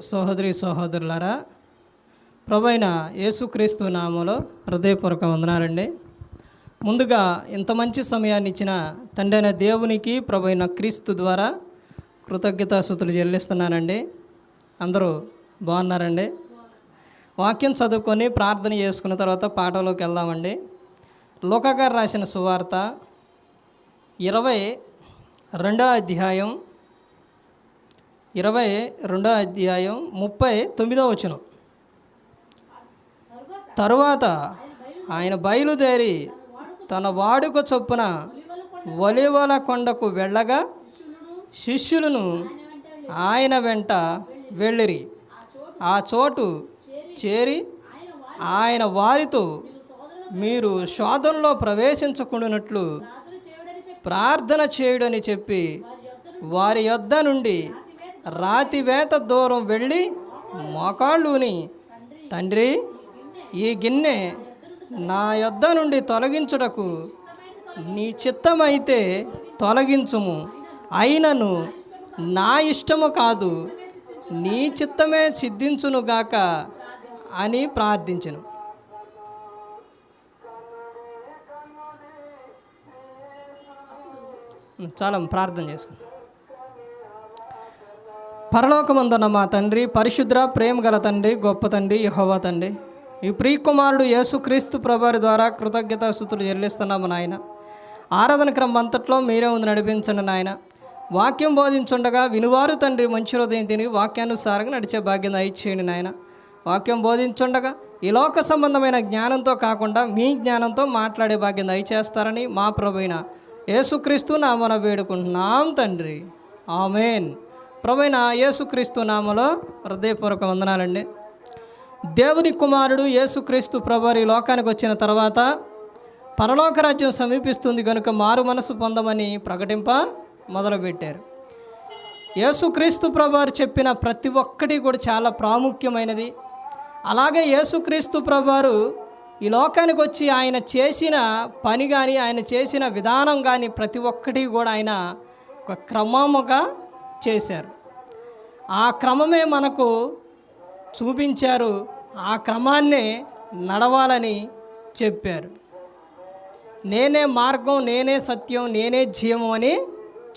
సహోదరి సహోదరులారా ప్రభైన యేసుక్రీస్తు నామలో హృదయపూర్వక వందనాలండి. ముందుగా ఇంత మంచి సమయాన్ని ఇచ్చిన తండ్రి దేవునికి ప్రభైన క్రీస్తు ద్వారా కృతజ్ఞతాసుతులు చెల్లిస్తున్నానండి. అందరూ బాగున్నారండి? వాక్యం చదువుకొని ప్రార్థన చేసుకున్న తర్వాత పాటలోకి వెళ్దామండి. లోకగారు రాసిన సువార్త ఇరవై రెండో అధ్యాయం ఇరవై రెండో అధ్యాయం ముప్పై తొమ్మిదో వచనం. తరువాత ఆయన బయలుదేరి తన వాడుక చొప్పున ఒలివల కొండకు వెళ్ళగా శిష్యులను ఆయన వెంట వెళ్ళిరి. ఆ చోటు చేరి ఆయన వారితో మీరు శోధనలో ప్రవేశించకుండానట్లు ప్రార్థన చేయుడని చెప్పి వారి యొద్ద నుండి రాతివేత దూరం వెళ్ళి మోకాళ్ళుని తండ్రి ఈ గిన్నె నా యొద్ద నుండి తొలగించుటకు నీ చిత్తమైతే తొలగించుము. అయినను నా ఇష్టము కాదు నీ చిత్తమే సిద్ధించునుగాక అని ప్రార్థించను. చాలా ప్రార్థన చేసుకుందాం పరలోకమందున్న మా తండ్రి పరిశుద్ర ప్రేమ గల తండ్రి గొప్ప తండ్రి యహోవా తండ్రి. ఈ ప్రియకుమారుడు యేసుక్రీస్తు ప్రభారి ద్వారా కృతజ్ఞతాస్థుతులు చెల్లిస్తున్నాము నాయన. ఆరాధన క్రమం అంతట్లో మీరే ఉంది నడిపించండి నాయన. వాక్యం బోధించుండగా వినువారు తండ్రి మంచి హృదయం తిని వాక్యానుసారంగా నడిచే భాగ్యం దయచేయండి నాయన. వాక్యం బోధించుండగా ఈ లోక సంబంధమైన జ్ఞానంతో కాకుండా మీ జ్ఞానంతో మాట్లాడే భాగ్యం దయచేస్తారని మా ప్రభుైన యేసుక్రీస్తు నామన వేడుకుంటున్నాం తండ్రి. ఆమెన్. ప్రభుైన యేసుక్రీస్తు నామలో హృదయపూర్వక వందనాలండి. దేవుని కుమారుడు యేసుక్రీస్తు ప్రభు ఈ లోకానికి వచ్చిన తర్వాత పరలోక రాజ్యం సమీపిస్తుంది కనుక మారు మనసు పొందమని ప్రకటింప మొదలుపెట్టారు. యేసుక్రీస్తు ప్రభువారు చెప్పిన ప్రతి ఒక్కటి కూడా చాలా ప్రాముఖ్యమైనది. అలాగే యేసుక్రీస్తు ప్రభువారు ఈ లోకానికి వచ్చి ఆయన చేసిన పని కానీ ఆయన చేసిన విధానం కానీ ప్రతి ఒక్కటి కూడా ఆయన ఒక క్రమముగా చేశారు. ఆ క్రమమే మనకు చూపించారు. ఆ క్రమాన్నే నడవాలని చెప్పారు. నేనే మార్గం నేనే సత్యం నేనే జీవం అని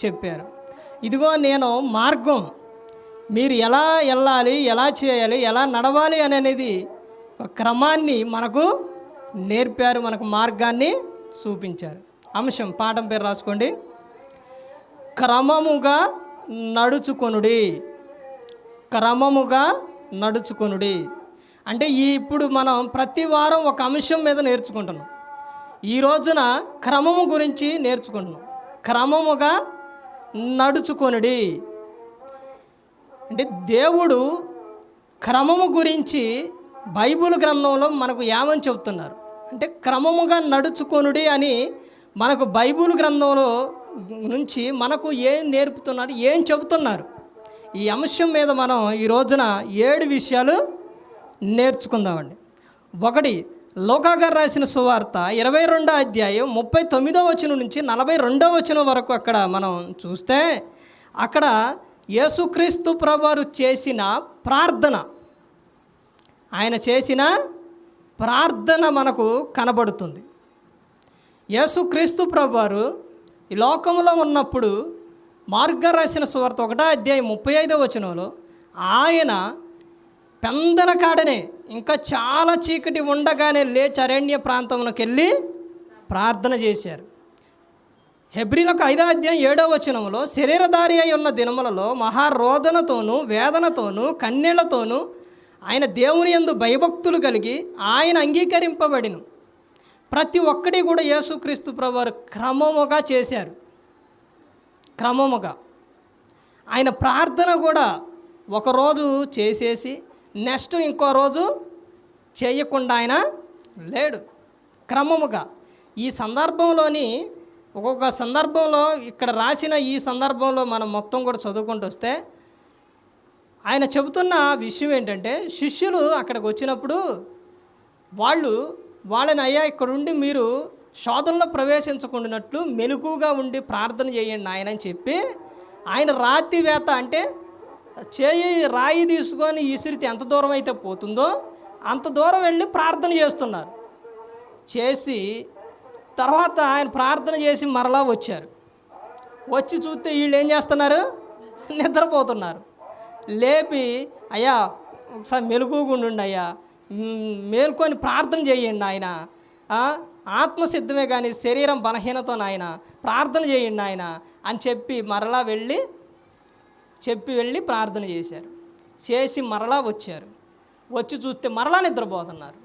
చెప్పారు. ఇదిగో నేను మార్గం. మీరు ఎలా వెళ్ళాలి ఎలా చేయాలి ఎలా నడవాలి అనేది ఒక క్రమాన్ని మనకు నేర్పారు మనకు మార్గాన్ని చూపించారు. అంశం పాఠం పేరు రాసుకోండి. క్రమముగా నడుచుకొనుడి. క్రమముగా నడుచుకొనుడి. అంటే ఈ ఇప్పుడు మనం ప్రతి వారం ఒక అంశం మీద నేర్చుకుంటున్నాం. ఈ రోజున క్రమము గురించి నేర్చుకుంటున్నాం. క్రమముగా నడుచుకొనుడి. అంటే దేవుడు క్రమము గురించి బైబుల్ గ్రంథంలో మనకు ఏమని చెబుతున్నారు? అంటే క్రమముగా నడుచుకొనుడి అని మనకు బైబుల్ గ్రంథంలో నుంచి మనకు ఏం నేర్పుతున్నారు ఏం చెబుతున్నారు? ఈ అంశం మీద మనం ఈ రోజున ఏడు విషయాలు నేర్చుకుందామండి. ఒకటి లోకాగారు రాసిన సువార్త ఇరవై రెండో అధ్యాయం ముప్పై తొమ్మిదో వచనం నుంచి నలభై రెండో వచనం వరకు అక్కడ మనం చూస్తే అక్కడ యేసుక్రీస్తు ప్రభువారు చేసిన ప్రార్థన. ఆయన చేసిన ప్రార్థన మనకు కనబడుతుంది. యేసుక్రీస్తు ప్రభువారు ఈ లోకంలో ఉన్నప్పుడు మార్గ రాసిన సువార్త ఒకటో అధ్యాయం ముప్పై ఐదో వచనంలో ఆయన పెందల కాడనే ఇంకా చాలా చీకటి ఉండగానే లేచి అరణ్య ప్రాంతంలోకి వెళ్ళి ప్రార్థన చేశారు. హెబ్రిలకు ఐదో అధ్యాయం ఏడో వచనంలో శరీరధారి అయి ఉన్న దినములలో మహారోదనతోనూ వేదనతోనూ కన్నీళ్ళతోనూ ఆయన దేవుని యందు భయభక్తులు కలిగి ఆయన అంగీకరింపబడిను. ప్రతి ఒక్కటి కూడా యేసుక్రీస్తు ప్రభువారు క్రమముగా చేశారు. క్రమముగా. ఆయన ప్రార్థన కూడా ఒకరోజు చేసేసి నెక్స్ట్ ఇంకో రోజు చేయకుండా ఆయన లేడు. క్రమముగా. ఈ సందర్భంలోని ఒక్కొక్క సందర్భంలో ఇక్కడ రాసిన ఈ సందర్భంలో మనం మొత్తం కూడా చదువుకుంటూ వస్తే ఆయన చెబుతున్న విషయం ఏంటంటే శిష్యులు అక్కడికి వచ్చినప్పుడు వాళ్ళు వాళ్ళని అయ్యా ఇక్కడుండి మీరు శోధనలో ప్రవేశించకుండానట్లు మెలకుగా ఉండి ప్రార్థన చేయండి ఆయన అని చెప్పి ఆయన రాతి వేత అంటే చేయి రాయి తీసుకొని ఇసిరితే ఎంత దూరం అయితే పోతుందో అంత దూరం వెళ్ళి ప్రార్థన చేస్తున్నారు. చేసి తర్వాత ఆయన ప్రార్థన చేసి మరలా వచ్చారు. వచ్చి చూస్తే వీళ్ళు ఏం చేస్తున్నారు? నిద్రపోతున్నారు. లేపి అయ్యా ఒకసారి మెలకుగుండు అయ్యా. మేల్కొని ప్రార్థన చేయండి ఆయన ఆత్మసిద్ధమే కానీ శరీరం బలహీనతో నాయన ప్రార్థన చేయండి ఆయన అని చెప్పి మరలా వెళ్ళి చెప్పి వెళ్ళి ప్రార్థన చేశారు. చేసి మరలా వచ్చారు. వచ్చి చూస్తే మరలా నిద్రపోతున్నారు.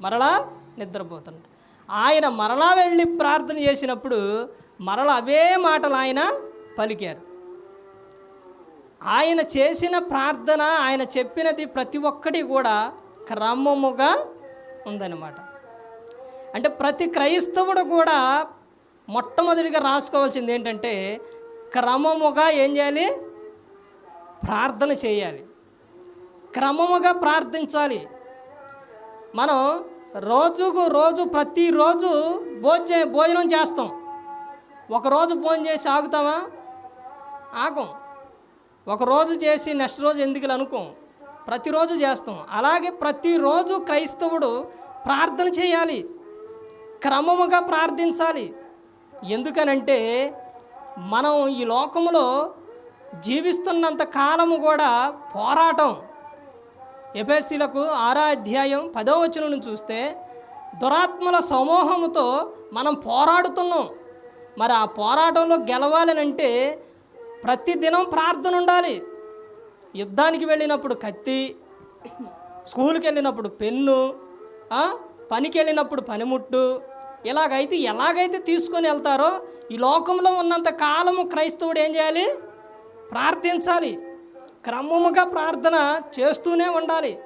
మరలా నిద్రపోతున్నారు. ఆయన మరలా వెళ్ళి ప్రార్థన చేసినప్పుడు మరలా అవే మాటలు ఆయన పలికారు. ఆయన చేసిన ప్రార్థన ఆయన చెప్పినది ప్రతి ఒక్కటి కూడా క్రమముగా ఉందన్నమాట. అంటే ప్రతి క్రైస్తవుడు కూడా మొట్టమొదటిగా రాసుకోవాల్సింది ఏంటంటే క్రమముగా ఏం చేయాలి? ప్రార్థన చేయాలి. క్రమముగా ప్రార్థించాలి. మనం రోజుకు రోజు ప్రతిరోజు భోజ భోజనం చేస్తాం. ఒకరోజు భోజనం చేసి ఆగుతామా ఆగం. ఒకరోజు చేసి నెక్స్ట్ రోజు ఎందుకు అనుకోం? ప్రతిరోజు చేస్తాం. అలాగే ప్రతిరోజు క్రైస్తవుడు ప్రార్థన చేయాలి. క్రమముగా ప్రార్థించాలి. ఎందుకనంటే మనం ఈ లోకములో జీవిస్తున్నంత కాలము కూడా పోరాటం. ఎఫ్ఎస్సీలకు ఆరా అధ్యాయం పదో వచనం చూస్తే దురాత్మల సమూహముతో మనం పోరాడుతున్నాం. మరి ఆ పోరాటంలో గెలవాలనంటే ప్రతిదినం ప్రార్థన ఉండాలి యుద్ధానికి వెళ్ళినప్పుడు కత్తి స్కూల్కి వెళ్ళినప్పుడు పెన్ను పనికి వెళ్ళినప్పుడు పనిముట్టు ఇలాగైతే ఎలాగైతే తీసుకొని వెళ్తారో ఈ లోకంలో ఉన్నంత కాలము క్రైస్తవుడు ఏం చేయాలి? ప్రార్థించాలి. క్రమముగా ప్రార్థన చేస్తూనే ఉండాలి.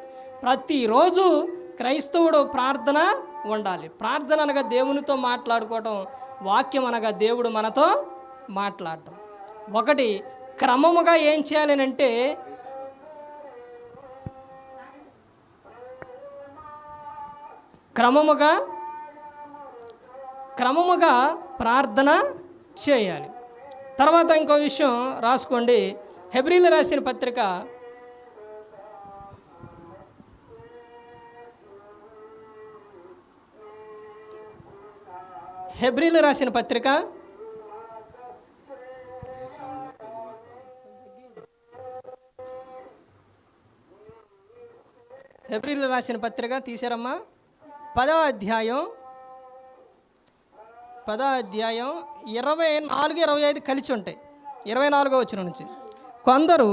ప్రతిరోజు క్రైస్తవుడు ప్రార్థన ఉండాలి. ప్రార్థన అనగా దేవునితో మాట్లాడుకోవటం వాక్యం అనగా దేవుడు మనతో మాట్లాడటం. ఒకటి క్రమముగా ఏం చేయాలి అంటే క్రమముగా క్రమముగా ప్రార్థన చేయాలి. తర్వాత ఇంకో విషయం రాసుకోండి. హెబ్రిల్ రాసిన పత్రిక హెబ్రిల్ రాసిన పత్రిక హెబ్రిల్ రాసిన పత్రిక తీసారమ్మా పదో అధ్యాయం పదో అధ్యాయం ఇరవై నాలుగు ఇరవై ఐదు కలిసి ఉంటాయి. ఇరవై నాలుగో వచ్చిన నుంచి. కొందరు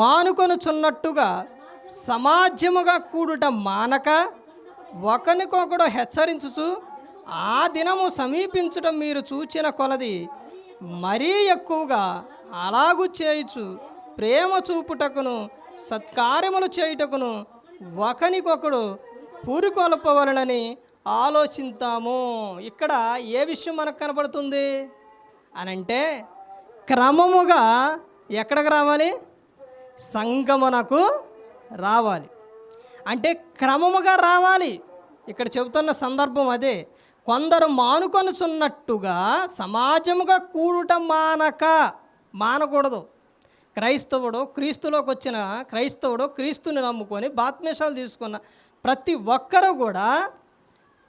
మానుకొనుచున్నట్టుగా సమాజముగా కూడుట మానక ఒకరికొకడు హెచ్చరించుచు ఆ దినము సమీపించటం మీరు చూచిన కొలది మరీ ఎక్కువగా అలాగు చేయుచు ప్రేమ చూపుటకును సత్కార్యములు చేయుటకును ఒకనికొకడు పూరుకొలపవలనని ఆలోచిస్తాము ఇక్కడ ఏ విషయం మనకు కనబడుతుంది అని అంటే క్రమముగా ఎక్కడికి రావాలి? సంగమునకు రావాలి. అంటే క్రమముగా రావాలి. ఇక్కడ చెబుతున్న సందర్భం అదే. కొందరు మానుకొనుచున్నట్టుగా సమాజముగా కూడుట మానక మానకూడదు. క్రైస్తవుడు క్రీస్తులోకి వచ్చిన క్రైస్తవుడు క్రీస్తుని నమ్ముకొని బాత్మేషాలు తీసుకున్న ప్రతి ఒక్కరూ కూడా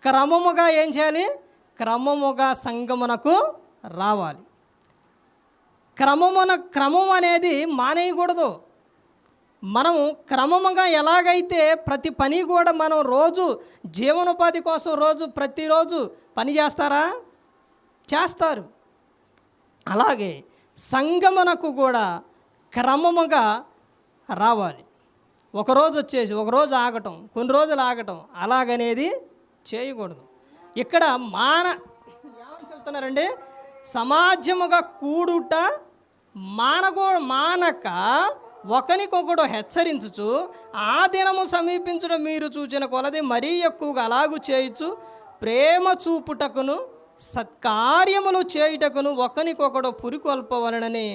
క్రమముగా ఏం చేయాలి? క్రమముగా సంగమునకు రావాలి. క్రమమున క్రమం అనేది మానేయకూడదు. మనము క్రమముగా ఎలాగైతే ప్రతి పని కూడా మనం రోజు జీవనోపాధి కోసం రోజు ప్రతిరోజు పని చేస్తారా? చేస్తారు. అలాగే సంగమునకు కూడా క్రమముగా రావాలి. ఒకరోజు వచ్చేసి ఒకరోజు ఆగటం కొన్ని రోజులు ఆగటం అలాగనేది చేయకూడదు. ఇక్కడ మాన ఏమని చెప్తున్నారండి? సమాజముగా కూడుట మానగో మానక ఒకనికొకడు హెచ్చరించుచు ఆ దినము సమీపించడం మీరు చూచిన కొలది మరీ ఎక్కువగా అలాగు చేయొచ్చు ప్రేమ చూపుటకును సత్కార్యములు చేయుటకును ఒకనికొకడు పురికొల్పవలనని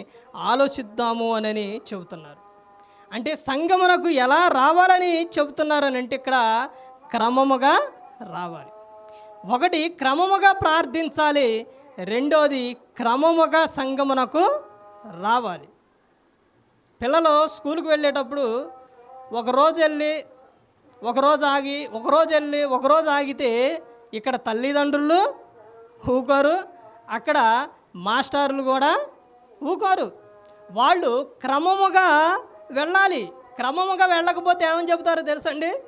ఆలోచిద్దాము అని చెబుతున్నారు. అంటే సంగమునకు ఎలా రావాలని చెబుతున్నారని అంటే ఇక్కడ క్రమముగా రావాలి. ఒకటి క్రమముగా ప్రార్థించాలి రెండోది క్రమముగా సంగమునకు రావాలి. పిల్లలు స్కూల్కి వెళ్ళేటప్పుడు ఒక రోజు వెళ్ళి ఒకరోజు ఆగి ఒక రోజు వెళ్ళి ఒక రోజు ఆగితే ఇక్కడ తల్లిదండ్రులు ఊకోరు అక్కడ మాస్టర్లు కూడా ఊకోరు. వాళ్ళు క్రమముగా వెళ్ళాలి. క్రమముగా వెళ్ళకపోతే ఏమని చెబుతారో తెలుసండి?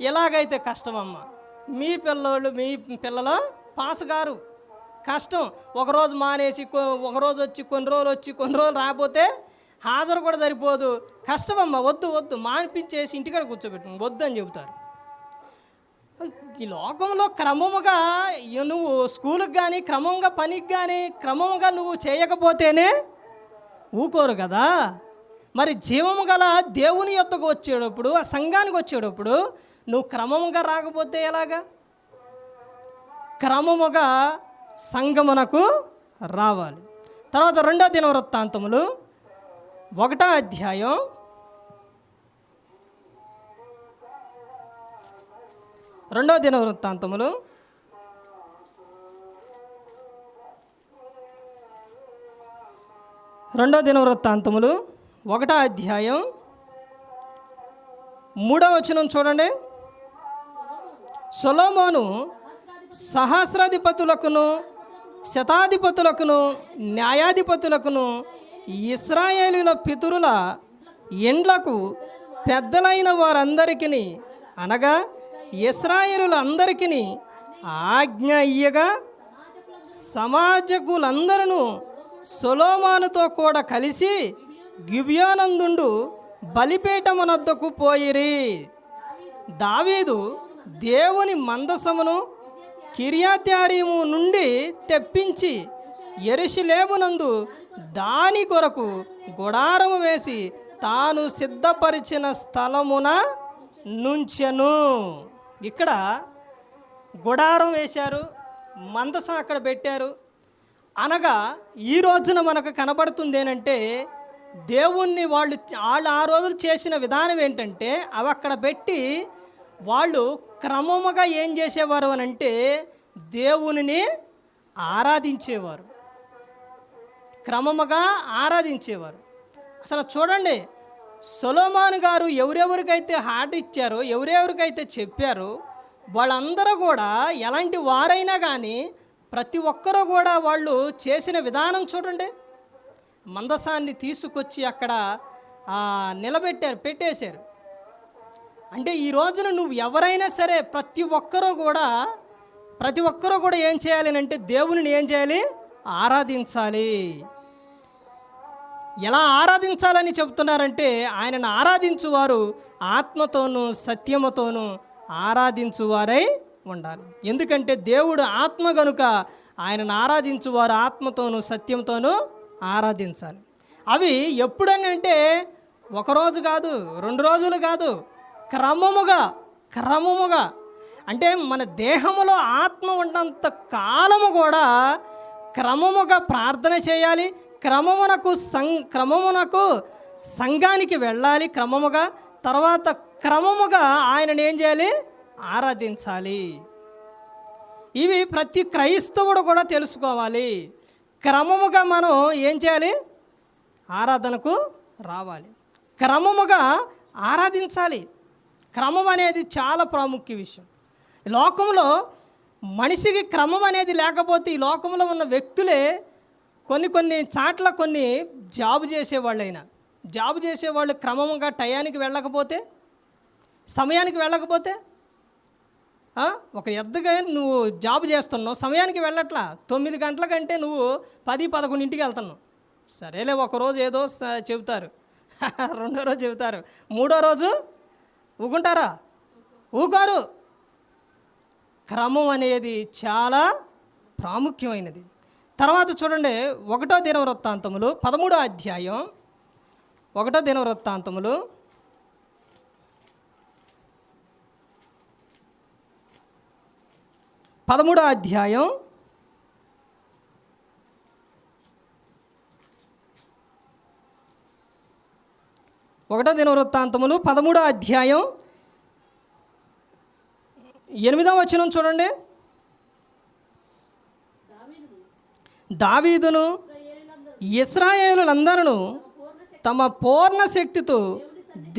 ఇలాగైతే కష్టమమ్మా మీ పిల్లోళ్ళు మీ పిల్లలు పాస్ గారు కష్టం. ఒకరోజు మానేసి ఒకరోజు వచ్చి కొన్ని రోజులు వచ్చి కొన్ని రోజులు రాకపోతే హాజరు కూడా సరిపోదు. కష్టమమ్మ వద్దు వద్దు. మానిపించేసి ఇంటికాడ కూర్చోబెట్టు వద్దు అని చెబుతారు. ఈ లోకంలో క్రమముగా నువ్వు స్కూల్కి కానీ క్రమంగా పనికి కానీ క్రమముగా నువ్వు చేయకపోతేనే ఊకోరు కదా. మరి జీవము గల దేవుని యొక్కకు వచ్చేటప్పుడు ఆ సంఘానికి వచ్చేటప్పుడు నువ్వు క్రమముగా రాకపోతే ఎలాగా? క్రమముగా సంగమునకు రావాలి. తర్వాత రెండో దిన వృత్తాంతములు ఒకటో అధ్యాయం రెండో దిన వృత్తాంతములు రెండో దిన వృత్తాంతములు ఒకటో అధ్యాయం మూడో వచనం చూడండి. సొలోమోను సహస్రాధిపతులకును శతాధిపతులకును న్యాయాధిపతులకును ఇస్రాయేలీల పితరుల ఇండ్లకు పెద్దలైన వారందరికీ అనగా ఇస్రాయేలులందరికీ ఆజ్ఞ ఇయ్యగా సమాజకులందరూ సొలోమానుతో కూడా కలిసి గిబ్యానందుండు బలిపీఠమునొద్దకు పోయిరి. దావీదు దేవుని మందసమును కిర్యాత్యారీము నుండి తెప్పించి ఎరుషులేమునందు దాని కొరకు గుడారము వేసి తాను సిద్ధపరిచిన స్థలమున నుంచెను. ఇక్కడ గుడారం వేశారు మందసం అక్కడ పెట్టారు. అనగా ఈ రోజున మనకు కనబడుతుంది ఏంటంటే దేవుణ్ణి వాళ్ళు వాళ్ళు ఆ రోజులు చేసిన విధానం ఏంటంటే అవి అక్కడ పెట్టి వాళ్ళు క్రమముగా ఏం చేసేవారు అని అంటే దేవునిని ఆరాధించేవారు. క్రమముగా ఆరాధించేవారు. అసలు చూడండి సొలోమాన్ గారు ఎవరెవరికైతే హార్ట్ ఇచ్చారో ఎవరెవరికైతే చెప్పారో వాళ్ళందరూ కూడా ఎలాంటి వారైనా కానీ ప్రతి ఒక్కరూ కూడా వాళ్ళు చేసిన విధానం చూడండి. మందసాన్ని తీసుకొచ్చి అక్కడ నిలబెట్టారు పెట్టేశారు. అంటే ఈ రోజున నువ్వు ఎవరైనా సరే ప్రతి ఒక్కరూ కూడా ప్రతి ఒక్కరూ కూడా ఏం చేయాలి అంటే దేవునిని ఏం చేయాలి? ఆరాధించాలి. ఎలా ఆరాధించాలని చెబుతున్నారంటే ఆయనను ఆరాధించువారు ఆత్మతోనూ సత్యముతోనూ ఆరాధించువారై ఉండాలి. ఎందుకంటే దేవుడు ఆత్మ గనుక ఆయనను ఆరాధించువారు ఆత్మతోనూ సత్యంతోనూ ఆరాధించాలి. అవి ఎప్పుడని అంటే ఒకరోజు కాదు రెండు రోజులు కాదు క్రమముగా క్రమముగా అంటే మన దేహములో ఆత్మ ఉన్నంత కాలము కూడా క్రమముగా ప్రార్థన చేయాలి క్రమమునకు సం క్రమమునకు సంఘానికి వెళ్ళాలి క్రమముగా తర్వాత క్రమముగా ఆయనను ఏం చేయాలి? ఆరాధించాలి. ఇవి ప్రతి క్రైస్తవుడు కూడా తెలుసుకోవాలి. క్రమముగా మనం ఏం చేయాలి? ఆరాధనకు రావాలి. క్రమముగా ఆరాధించాలి. క్రమం అనేది చాలా ప్రాముఖ్య విషయం. లోకంలో మనిషికి క్రమం అనేది లేకపోతే ఈ లోకంలో ఉన్న వ్యక్తులే కొన్ని కొన్ని చాట్ల కొన్ని జాబు చేసేవాళ్ళైనా. జాబు చేసేవాళ్ళు క్రమంగా టయానికి వెళ్ళకపోతే సమయానికి వెళ్ళకపోతే ఒక ఎద్దుగా నువ్వు జాబ్ చేస్తున్నావు సమయానికి వెళ్ళట్లా. తొమ్మిది గంటల కంటే నువ్వు పది పదకొండింటికి వెళ్తున్నావు. సరేలే ఒకరోజు ఏదో చెబుతారు. రెండో రోజు చెబుతారు. మూడో రోజు ఊకుంటారా ఊగారు. క్రమం అనేది చాలా ప్రాముఖ్యమైనది. తర్వాత చూడండి ఒకటో దినవృత్తాంతములు పదమూడో అధ్యాయం ఒకటో దినవృత్తాంతములు. పదమూడో అధ్యాయం ఒకటో దినవృత్తాంతములు పదమూడో అధ్యాయం ఎనిమిదో వచనం చూడండి. దావీదును ఇస్రాయేలులందరూ తమ పూర్ణ శక్తితో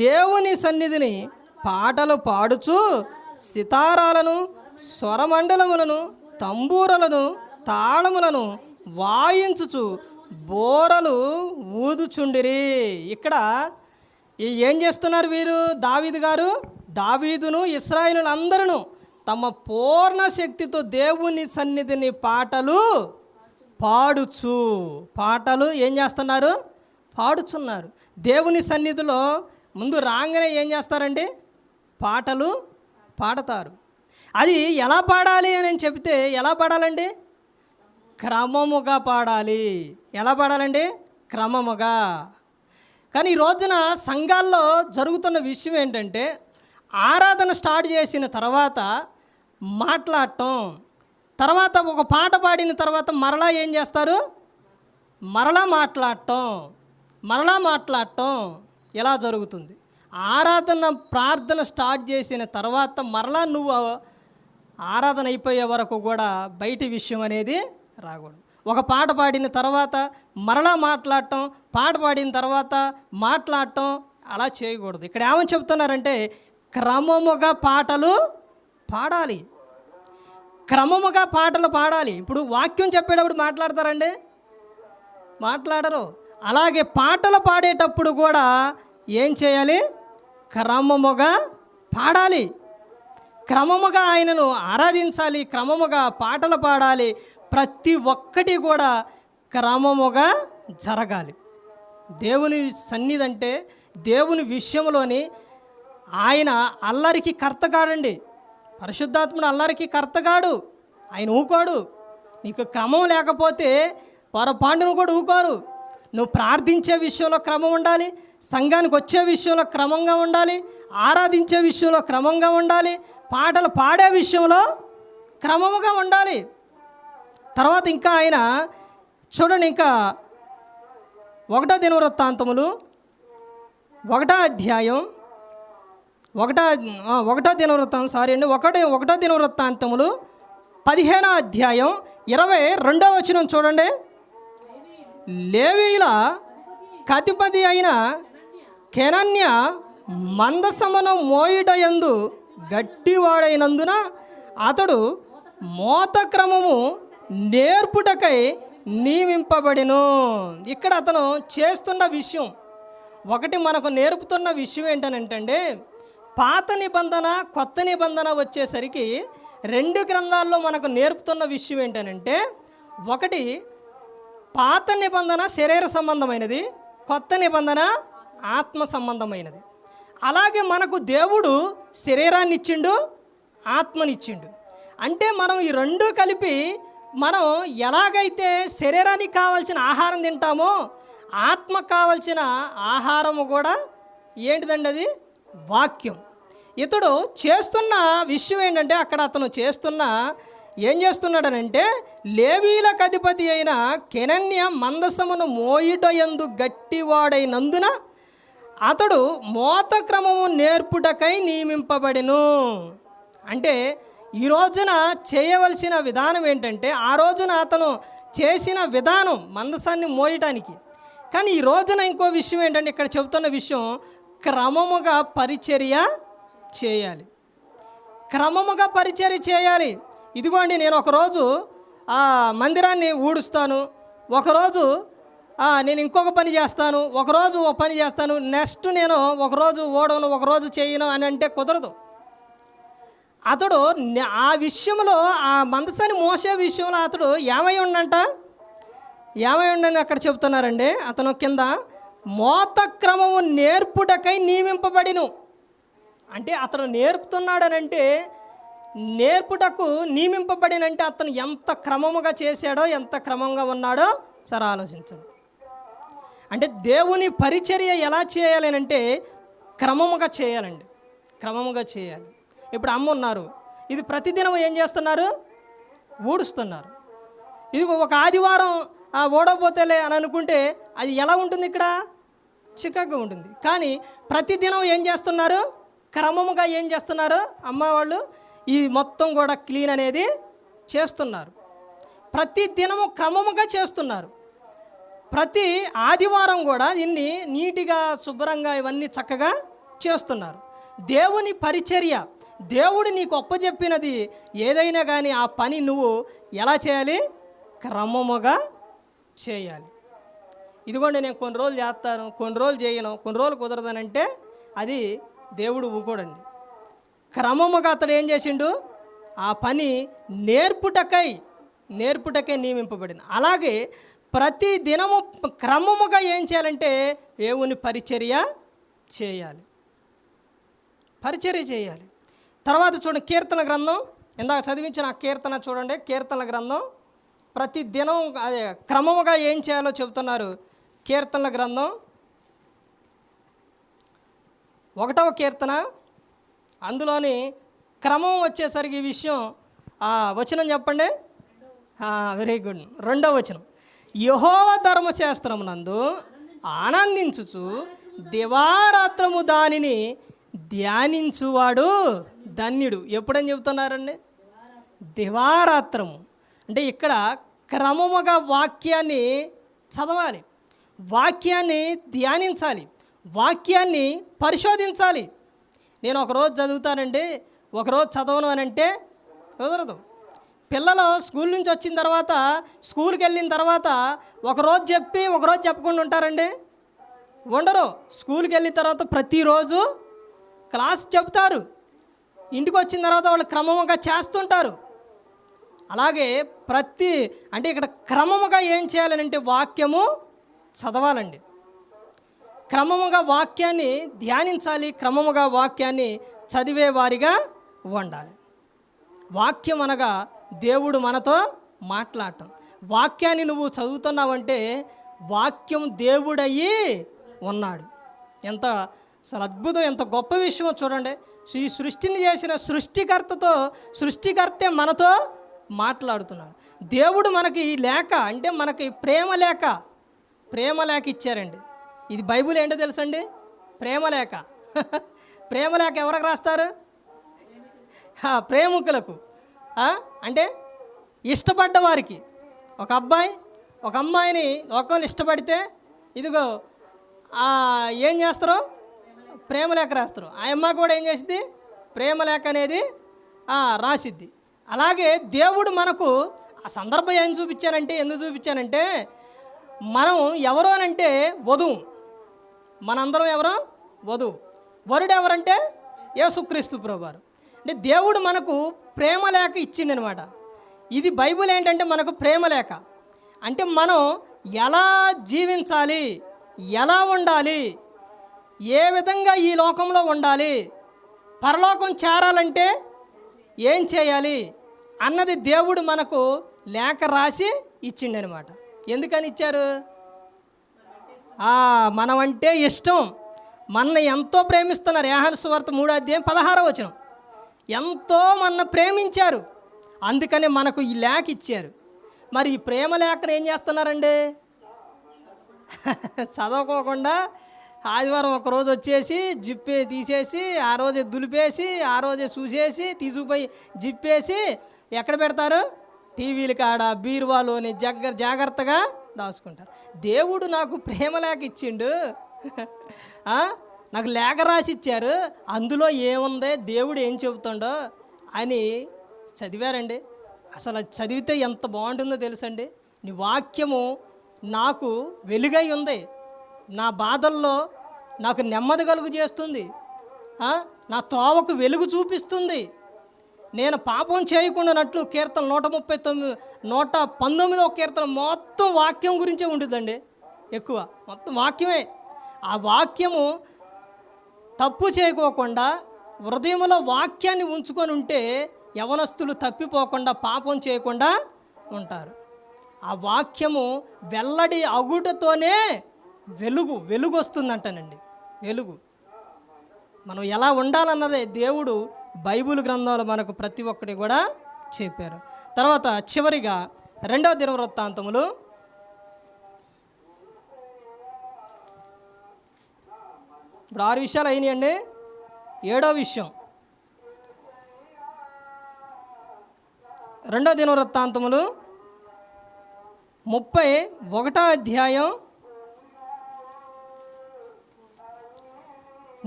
దేవుని సన్నిధిని పాటలు పాడుచు సితారాలను స్వరమండలములను తంబూరలను తాళములను వాయించుచు బోరలు ఊదుచుండిరి. ఇక్కడ ఏం చేస్తున్నారు వీరు? దావీదు గారు? దావీదును ఇస్రాయిలందరూ తమ పూర్ణ శక్తితో దేవుని సన్నిధిని పాటలు పాడుచు. పాటలు ఏం చేస్తున్నారు? పాడుచున్నారు. దేవుని సన్నిధిలో ముందు రాగానే ఏం చేస్తారండి? పాటలు పాడతారు. అది ఎలా పాడాలి అని చెప్తే ఎలా పాడాలండి? క్రమముగా పాడాలి. ఎలా పాడాలండి? క్రమముగా. కానీ ఈ రోజున సంఘాల్లో జరుగుతున్న విషయం ఏంటంటే ఆరాధన స్టార్ట్ చేసిన తర్వాత మాట్లాడటం. తర్వాత ఒక పాట పాడిన తర్వాత మరలా ఏం చేస్తారు? మరలా మాట్లాడటం. మరలా మాట్లాడటం. ఎలా జరుగుతుంది. ఆరాధన ప్రార్థన స్టార్ట్ చేసిన తర్వాత మరలా నువ్వు ఆరాధన అయిపోయే వరకు కూడా బయటి విషయం అనేది రాకూడదు. ఒక పాట పాడిన తర్వాత మరలా మాట్లాడటం పాట పాడిన తర్వాత మాట్లాడటం అలా చేయకూడదు. ఇక్కడ ఏమని చెప్తున్నారంటే క్రమముగా పాటలు పాడాలి. క్రమముగా పాటలు పాడాలి. ఇప్పుడు వాక్యం చెప్పేటప్పుడు మాట్లాడతారండి? మాట్లాడరు. అలాగే పాటలు పాడేటప్పుడు కూడా ఏం చేయాలి? క్రమముగా పాడాలి. క్రమముగా ఆయనను ఆరాధించాలి. క్రమముగా పాటలు పాడాలి. ప్రతి ఒక్కటి కూడా క్రమముగా జరగాలి. దేవుని సన్నిధి అంటే దేవుని విషయంలోని ఆయన అల్లరికి కర్తగాడండి. పరిశుద్ధాత్ముడు అల్లరికి కర్తగాడు. ఆయన ఊకోడు. నీకు క్రమం లేకపోతే పొరపాటును కూడా ఊకోరు. నువ్వు ప్రార్థించే విషయంలో క్రమం ఉండాలి. సంఘానికి వచ్చే విషయంలో క్రమంగా ఉండాలి. ఆరాధించే విషయంలో క్రమంగా ఉండాలి. పాటలు పాడే విషయంలో క్రమముగా ఉండాలి. తర్వాత ఇంకా ఆయన చూడండి ఇంకా ఒకటో దినవృత్తాంతములు ఒకటో అధ్యాయం ఒకటో ఒకటో దినవృత్తాంతం సారీ అండి ఒకటి ఒకటో దినవృత్తాంతములు పదిహేనో అధ్యాయం ఇరవై రెండో వచనం చూడండి. లేవీల కతిపతి అయిన కెనన్య మందసమును మోయుటయందు గట్టివాడైనందున అతడు మోత క్రమము నేర్పుటకై నియమింపబడిను. ఇక్కడ అతను చేస్తున్న విషయం. ఒకటి మనకు నేర్పుతున్న విషయం ఏంటనంటే పాత నిబంధన కొత్త నిబంధన వచ్చేసరికి రెండు గ్రంథాల్లో మనకు నేర్పుతున్న విషయం ఏంటనంటే ఒకటి పాత నిబంధన శరీర సంబంధమైనది కొత్త నిబంధన ఆత్మ సంబంధమైనది. అలాగే మనకు దేవుడు శరీరాన్ని ఇచ్చిండు ఆత్మనిచ్చిండు. అంటే మనం ఈ రెండు కలిపి మనం ఎలాగైతే శరీరానికి కావాల్సిన ఆహారం తింటామో ఆత్మ కావాల్సిన ఆహారము కూడా ఏంటిదండి అది? వాక్యం. ఇతడు చేస్తున్న విషయం ఏంటంటే అక్కడ అతను చేస్తున్న ఏం చేస్తున్నాడనంటే లేవీలకు అధిపతి అయిన కెనన్య మందసమును మోయిట ఎందు గట్టివాడైనందున అతడు మోత క్రమము నేర్పుటకై నియమింపబడిను. అంటే ఈ రోజున చేయవలసిన విధానం ఏంటంటే ఆ రోజున అతను చేసిన విధానం మందసాన్ని మోయటానికి. కానీ ఈ రోజున ఇంకో విషయం ఏంటంటే ఇక్కడ చెబుతున్న విషయం క్రమముగా పరిచర్య చేయాలి. క్రమముగా పరిచర్య చేయాలి. ఇదిగోండి నేను ఒకరోజు ఆ మందిరాన్ని ఊడుస్తాను. ఒకరోజు నేను ఇంకొక పని చేస్తాను. ఒకరోజు ఒక పని చేస్తాను. నెక్స్ట్ నేను ఒకరోజు ఓడను ఒకరోజు చేయను అని అంటే కుదరదు. అతడు ఆ విషయంలో ఆ మందసాని మోసే విషయంలో అతడు ఏమై ఉండంట? ఏమై ఉండని అక్కడ చెబుతున్నారండి? అతను కింద మోతక్రమము నేర్పుటకై నియమింపబడిను. అంటే అతను నేర్పుతున్నాడనంటే నేర్పుటకు నియమింపబడినంటే అతను ఎంత క్రమముగా చేశాడో ఎంత క్రమంగా ఉన్నాడో సరే ఆలోచించండి. అంటే దేవుని పరిచర్య ఎలా చేయాలి అంటే క్రమముగా చేయాలండి. క్రమముగా చేయాలి. ఇప్పుడు అమ్మ ఉన్నారు. ఇది ప్రతిదినం ఏం చేస్తున్నారు? ఊడుస్తున్నారు. ఇది ఒక ఆదివారం ఆ ఓడపోతేలే అని అనుకుంటే అది ఎలా ఉంటుంది ఇక్కడ? చిక్కగా ఉంటుంది. కానీ ప్రతిదినం ఏం చేస్తున్నారు? క్రమముగా ఏం చేస్తున్నారు? అమ్మ వాళ్ళు ఈ మొత్తం కూడా క్లీన్ అనేది చేస్తున్నారు. ప్రతి దినము క్రమముగా చేస్తున్నారు. ప్రతి ఆదివారం కూడా ఇన్ని నీటిగా శుభ్రంగా ఇవన్నీ చక్కగా చేస్తున్నారు. దేవుని పరిచర్య దేవుడు నీకు అప్పచెప్పినది ఏదైనా కానీ ఆ పని నువ్వు ఎలా చేయాలి? క్రమముగా చేయాలి. ఇదిగోండి నేను కొన్ని రోజులు చేస్తాను కొన్ని రోజులు చేయను కొన్ని రోజులు కుదరదనంటే అది దేవుడు ఊకోడండి. క్రమముగా అతడు ఏం చేసిండు? ఆ పని నేర్పుటకై నేర్పుటకై నియమింపబడింది అలాగే ప్రతి దినము క్రమముగా ఏం చేయాలంటే దేవుని పరిచర్య చేయాలి. పరిచర్య చేయాలి. తర్వాత చూడండి కీర్తన గ్రంథం. ఇందాక చదివించిన ఆ కీర్తన చూడండి. కీర్తన గ్రంథం. ప్రతి దినం అదే క్రమముగా ఏం చేయాలో చెబుతున్నారు. కీర్తనల గ్రంథం. ఒకటవ కీర్తన. అందులోని క్రమం వచ్చేసరికి ఈ విషయం వచనం చెప్పండి. వెరీ గుడ్ రెండవ వచనం. యహోవ ధర్మశాస్త్రమునందు ఆనందించుచు దివారాత్రము దానిని ధ్యానించువాడు ధన్యుడు. ఎప్పుడని చెబుతున్నారండి? దివారాత్రము. అంటే ఇక్కడ క్రమముగా వాక్యాన్ని చదవాలి. వాక్యాన్ని ధ్యానించాలి. వాక్యాన్ని పరిశోధించాలి. నేను ఒకరోజు చదువుతానండి. ఒకరోజు చదవను అని అంటే కుదరదు. పిల్లలు స్కూల్ నుంచి వచ్చిన తర్వాత స్కూల్కి వెళ్ళిన తర్వాత ఒకరోజు చెప్పి ఒకరోజు చెప్పకుండా ఉంటారండి? ఉండరు. స్కూల్కి వెళ్ళిన తర్వాత ప్రతిరోజు క్లాస్ చెప్తారు ఇంటికి వచ్చిన తర్వాత వాళ్ళు క్రమముగా చేస్తుంటారు. అలాగే ప్రతి అంటే ఇక్కడ క్రమముగా ఏం చేయాలని అంటే వాక్యము చదవాలండి. క్రమముగా వాక్యాన్ని ధ్యానించాలి క్రమముగా వాక్యాన్ని చదివే వారిగా ఉండాలి. వాక్యం అనగా దేవుడు మనతో మాట్లాడటం. వాక్యాన్ని నువ్వు చదువుతున్నావంటే వాక్యం దేవుడయ్యి ఉన్నాడు. ఎంత అసలు అద్భుతం ఎంత గొప్ప విషయమో చూడండి. ఈ సృష్టిని చేసిన సృష్టికర్తతో సృష్టికర్తే మనతో మాట్లాడుతున్నాడు. దేవుడు మనకి ఈ లేఖ అంటే మనకి ప్రేమ లేఖ ప్రేమ లేఖ ఇచ్చారండి. ఇది బైబిల్ ఏంటో తెలుసండి? ప్రేమ లేఖ. ప్రేమ లేఖ ఎవరికి రాస్తారు? ఆ, ప్రేమికులకు. అంటే ఇష్టపడ్డ వారికి. ఒక అబ్బాయి ఒక అమ్మాయిని లోకంలో ఇష్టపడితే ఇదిగో ఏం చేస్తారో? ప్రేమ లేఖ రాస్తారు. ఆ అమ్మ కూడా ఏం చేసింది? ప్రేమ లేఖ అనేది రాసిద్ది. అలాగే దేవుడు మనకు ఆ సందర్భం ఏం చూపించానంటే ఎందుకు చూపించానంటే మనం ఎవరు అని అంటే వధువు. మనందరం ఎవరు? వధువు. వరుడు ఎవరంటే? యేసుక్రీస్తు ప్రభువారు. అంటే దేవుడు మనకు ప్రేమ లేఖ ఇచ్చిండనమాట. ఇది బైబిల్ ఏంటంటే మనకు ప్రేమ లేఖ. అంటే మనం ఎలా జీవించాలి? ఎలా ఉండాలి? ఏ విధంగా ఈ లోకంలో ఉండాలి? పరలోకం చేరాలంటే ఏం చేయాలి? అన్నది దేవుడు మనకు లేఖ రాసి ఇచ్చిండనమాట. ఎందుకని ఇచ్చారు? మనమంటే ఇష్టం. మన ఎంతో ప్రేమిస్తున్నారు. యాహన్ సువార్త మూడో అధ్యాయం పదహారో వచనం. ఎంతో మన ప్రేమించారు. అందుకనే మనకు ఈ లేఖ ఇచ్చారు. మరి ఈ ప్రేమ లేఖను ఏం చేస్తున్నారండి? చదవకోకుండా ఆదివారం ఒక రోజు వచ్చేసి జిప్పే తీసేసి ఆ రోజే దులిపేసి ఆ రోజే చూసేసి తీసుకుపోయి జిప్పేసి ఎక్కడ పెడతారు? టీవీలు కాడ బీరువాలోని జగ్గ జాగ్రత్తగా దాచుకుంటారు. దేవుడు నాకు ప్రేమ లేక ఇచ్చిండు. నాకు లేఖ రాసి ఇచ్చారు. అందులో ఏముంది? దేవుడు ఏం చెబుతుండో అని చదివారండి. అసలు చదివితే ఎంత బాగుంటుందో తెలుసండి. నీ వాక్యము నాకు వెలుగై ఉంది. నా బాధల్లో నాకు నెమ్మది కలుగు చేస్తుంది. నా త్రోవకు వెలుగు చూపిస్తుంది. నేను పాపం చేయకుండానట్లు కీర్తన నూట ముప్పై తొమ్మిది నూట పంతొమ్మిదో కీర్తన మొత్తం వాక్యం గురించే ఉంటుందండి. ఎక్కువ మొత్తం వాక్యమే. ఆ వాక్యము తప్పు చేయకోకుండా హృదయంలో వాక్యాన్ని ఉంచుకొని ఉంటే యవనస్తులు తప్పిపోకుండా పాపం చేయకుండా ఉంటారు. ఆ వాక్యము వెల్లడి అగుటతోనే వెలుగు వెలుగు వస్తుందంటనండి వెలుగు. మనం ఎలా ఉండాలన్నదే దేవుడు బైబిల్ గ్రంథంలో మనకు ప్రతి ఒక్కటి కూడా చెప్పారు. తర్వాత చివరిగా రెండవ దినవృత్తాంతములు. ఇప్పుడు ఆరు విషయాలు అయినాయండి. ఏడో విషయం. రెండో దినవృత్తాంతములు ముప్పై ఒకటో అధ్యాయం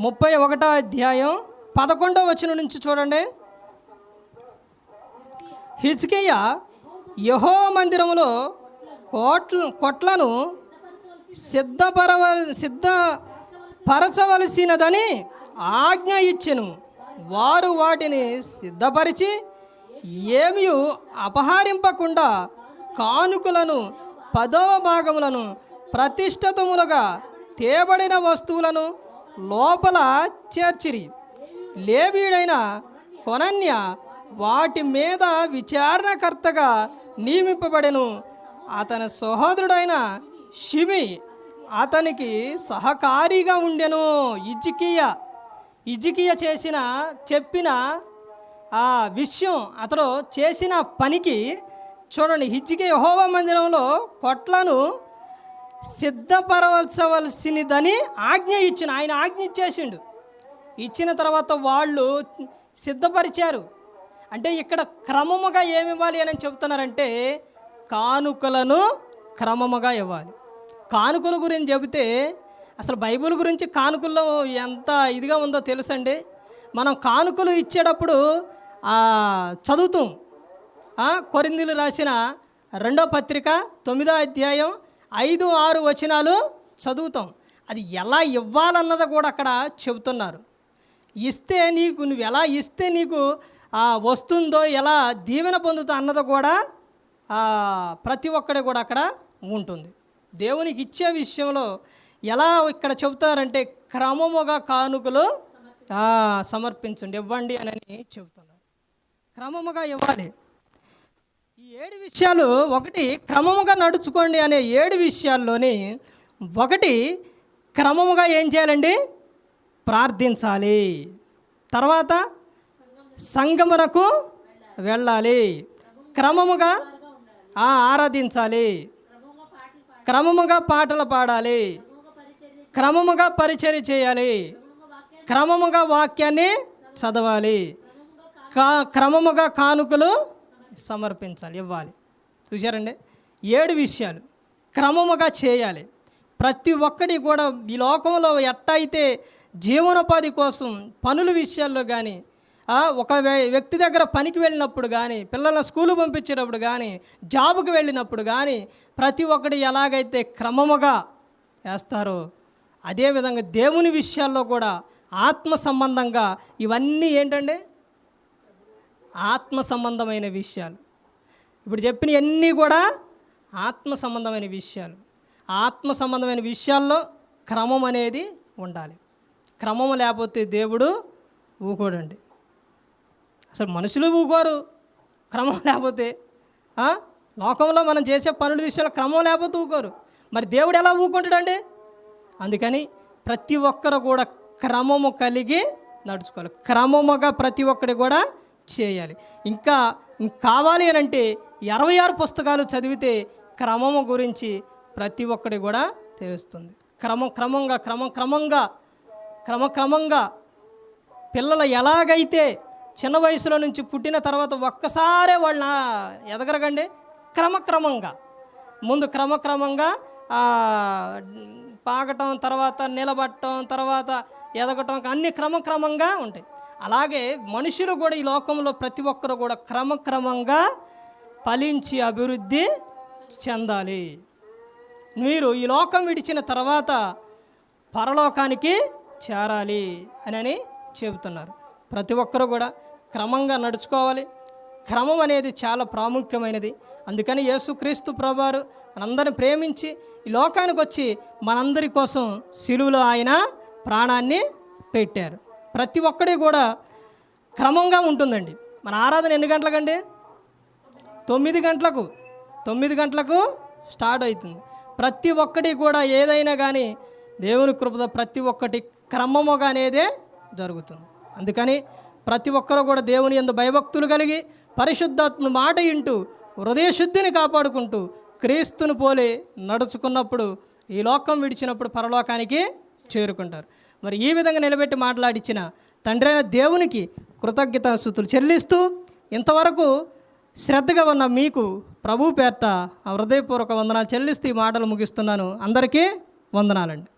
ముప్పై ఒకటో అధ్యాయం పదకొండో వచనం నుంచి చూడండి. హిజ్కియ యహో మందిరములో కోట్ల కొట్లను సిద్ధపరవ సిద్ధపరచవలసినదని ఆజ్ఞ ఇచ్చెను. వారు వాటిని సిద్ధపరిచి ఏమీ అపహరింపకుండా కానుకలను పదవ భాగములను ప్రతిష్ఠితములుగా తేబడిన వస్తువులను లోపల చేర్చిరి. లేవీడైన కొనన్య వాటి మీద విచారణకర్తగా నియమింపబడెను. అతని సహోదరుడైన షిమి అతనికి సహకారిగా ఉండెను. ఇజికియ ఇజికియ చేసిన చెప్పిన ఆ విషయం అతడు చేసిన పనికి చూడండి. హిజ్జికి యహోవ మందిరంలో కొట్లను సిద్ధపరవలసవలసినదని ఆజ్ఞ ఇచ్చిన ఆయన ఆజ్ఞ ఇచ్చేసిండు. ఇచ్చిన తర్వాత వాళ్ళు సిద్ధపరిచారు. అంటే ఇక్కడ క్రమముగా ఏమి ఇవ్వాలి అని చెబుతున్నారంటే కానుకలను క్రమముగా ఇవ్వాలి. కానుకల గురించి చెబితే అసలు బైబిల్ గురించి కానుకల్లో ఎంత ఇదిగా ఉందో తెలుసండి? మనం కానుకలు ఇచ్చేటప్పుడు చదువుతాం. కొరిందులు రాసిన రెండో పత్రిక తొమ్మిదో అధ్యాయం ఐదు ఆరు వచనాలు చదువుతాం. అది ఎలా ఇవ్వాలన్నది కూడా అక్కడ చెబుతున్నారు. ఇస్తే నీకు నువ్వు ఎలా ఇస్తే నీకు వస్తుందో ఎలా దీవెన పొందుతా అన్నది కూడా ప్రతి ఒక్కడి కూడా అక్కడ ఉంటుంది. దేవునికి ఇచ్చే విషయంలో ఎలా ఇక్కడ చెబుతారంటే క్రమముగా కానుకలు సమర్పించండి. ఇవ్వండి అని చెబుతున్నారు. క్రమముగా ఇవ్వాలి. ఈ ఏడు విషయాలు ఒకటి క్రమముగా నడుచుకోండి అనే ఏడు విషయాల్లోని ఒకటి క్రమముగా ఏం చేయాలండి? ప్రార్థించాలి. తర్వాత సంగమునకు వెళ్ళాలి. క్రమముగా ఆరాధించాలి. క్రమముగా పాటలు పాడాలి. క్రమముగా పరిచయం చేయాలి. క్రమముగా వాక్యాన్ని చదవాలి. కా క్రమముగా కానుకలు సమర్పించాలి ఇవ్వాలి. చూశారండి? ఏడు విషయాలు క్రమముగా చేయాలి. ప్రతి ఒక్కటి కూడా ఈ లోకంలో ఎట్టయితే జీవనోపాధి కోసం పనుల విషయాల్లో కానీ ఒక వ్య- వ్యక్తి దగ్గర పనికి వెళ్ళినప్పుడు కానీ పిల్లల స్కూలు పంపించేటప్పుడు కానీ జాబుకి వెళ్ళినప్పుడు కానీ ప్రతి ఒక్కటి ఎలాగైతే క్రమముగా వేస్తారో అదేవిధంగా దేవుని విషయాల్లో కూడా ఆత్మ సంబంధంగా ఇవన్నీ ఏంటండి? ఆత్మ సంబంధమైన విషయాలు. ఇప్పుడు చెప్పినవన్నీ కూడా ఆత్మ సంబంధమైన విషయాలు. ఆత్మ సంబంధమైన విషయాల్లో క్రమం అనేది ఉండాలి. క్రమం లేకపోతే దేవుడు ఊకోడండి. అసలు మనుషులు ఊకోరు. క్రమం లేకపోతే లోకంలో మనం చేసే పనుల విషయాలు క్రమం లేకపోతే ఊకోరు. మరి దేవుడు ఎలా ఊకుంటాడండి? అందుకని ప్రతి ఒక్కరు కూడా క్రమము కలిగి నడుచుకోవాలి. క్రమముగా ప్రతి ఒక్కటి కూడా చేయాలి. ఇంకా కావాలి అని అంటే ఇరవై ఆరు పుస్తకాలు చదివితే క్రమము గురించి ప్రతి ఒక్కటి కూడా తెలుస్తుంది. క్రమం క్రమంగా క్రమం క్రమంగా క్రమక్రమంగా పిల్లలు ఎలాగైతే చిన్న వయసులో నుంచి పుట్టిన తర్వాత ఒక్కసారే వాళ్ళ ఎదగరగండి. క్రమక్రమంగా ముందు క్రమక్రమంగా పాగటం తర్వాత నిలబడటం తర్వాత ఎదగటం అన్ని క్రమక్రమంగా ఉంటాయి. అలాగే మనుషులు కూడా ఈ లోకంలో ప్రతి ఒక్కరు కూడా క్రమక్రమంగా ఫలించి అభివృద్ధి చెందాలి. మీరు ఈ లోకం విడిచిన తర్వాత పరలోకానికి చేరాలి అని అని చెబుతున్నారు. ప్రతి ఒక్కరూ కూడా క్రమంగా నడుచుకోవాలి. క్రమం అనేది చాలా ప్రాముఖ్యమైనది. అందుకని యేసుక్రీస్తు ప్రభువారు మనందరిని ప్రేమించి ఈ లోకానికి వచ్చి మనందరి కోసం సిలువలో ఆయన ప్రాణాన్ని పెట్టారు. ప్రతి ఒక్కడి కూడా క్రమంగా ఉంటుందండి. మన ఆరాధన ఎన్ని గంటలకండి? తొమ్మిది గంటలకు. తొమ్మిది గంటలకు స్టార్ట్ అవుతుంది. ప్రతి ఒక్కటి కూడా ఏదైనా కానీ దేవుని కృపద ప్రతి ఒక్కటి క్రమముగా అనేదే జరుగుతుంది. అందుకని ప్రతి ఒక్కరూ కూడా దేవుని ఎందు భయభక్తులు కలిగి పరిశుద్ధాత్మ మాట ఇంటూ హృదయ శుద్ధిని కాపాడుకుంటూ క్రీస్తుని పోలి నడుచుకున్నప్పుడు ఈ లోకం విడిచినప్పుడు పరలోకానికి చేరుకుంటారు. మరి ఈ విధంగా నిలబెట్టి మాట్లాడించిన తండ్రి అయిన దేవునికి కృతజ్ఞతాస్థుతులు చెల్లిస్తూ ఇంతవరకు శ్రద్ధగా ఉన్న మీకు ప్రభు పేర్ట హృదయపూర్వక వందనాలు చెల్లిస్తూ ఈ మాటలు ముగిస్తున్నాను. అందరికీ వందనాలండి.